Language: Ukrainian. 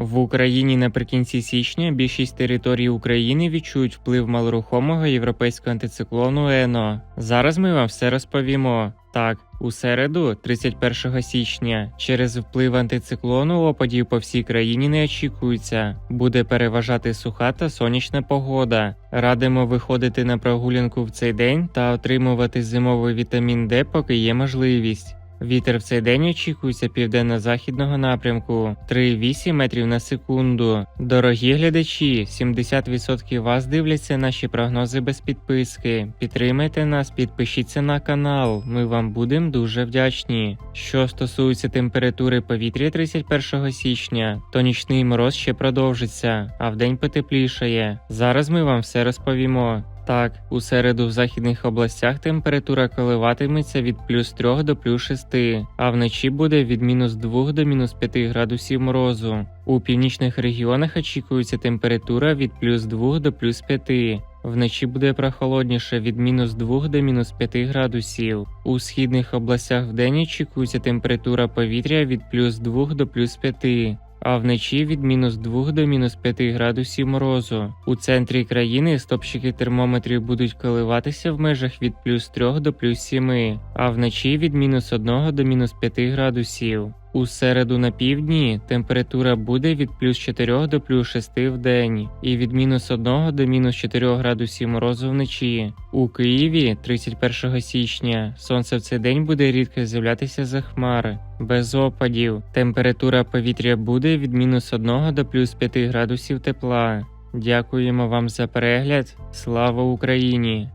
В Україні наприкінці січня більшість територій України відчують вплив малорухомого європейського антициклону Ено. Зараз ми вам все розповімо. Так, у середу, 31 січня, через вплив антициклону опадів по всій країні не очікується. Буде переважати суха та сонячна погода. Радимо виходити на прогулянку в цей день та отримувати зимовий вітамін Д, поки є можливість. Вітер в цей день очікується південно-західного напрямку 3,8 метрів на секунду. Дорогі глядачі, 70% вас дивляться наші прогнози без підписки. Підтримайте нас, підпишіться на канал. Ми вам будемо дуже вдячні. Що стосується температури повітря 31 січня, то нічний мороз ще продовжиться, а вдень потеплішає. Зараз ми вам все розповімо. Так, у середу в західних областях температура коливатиметься від плюс 3 до плюс 6, а вночі буде від мінус 2 до мінус 5 градусів морозу. У північних регіонах очікується температура від плюс 2 до плюс 5. Вночі буде прохолодніше від мінус 2 до мінус 5 градусів. У східних областях вдень очікується температура повітря від плюс 2 до плюс 5 а вночі від мінус 2 до мінус 5 градусів морозу. У центрі країни стопчики термометрів будуть коливатися в межах від плюс 3 до плюс 7, а вночі від мінус 1 до мінус 5 градусів. У середу на півдні температура буде від плюс 4 до плюс 6 в день і від мінус 1 до мінус 4 градусів морозу вночі. У Києві 31 січня сонце в цей день буде рідко з'являтися за хмари, без опадів. Температура повітря буде від мінус 1 до плюс 5 градусів тепла. Дякуємо вам за перегляд. Слава Україні!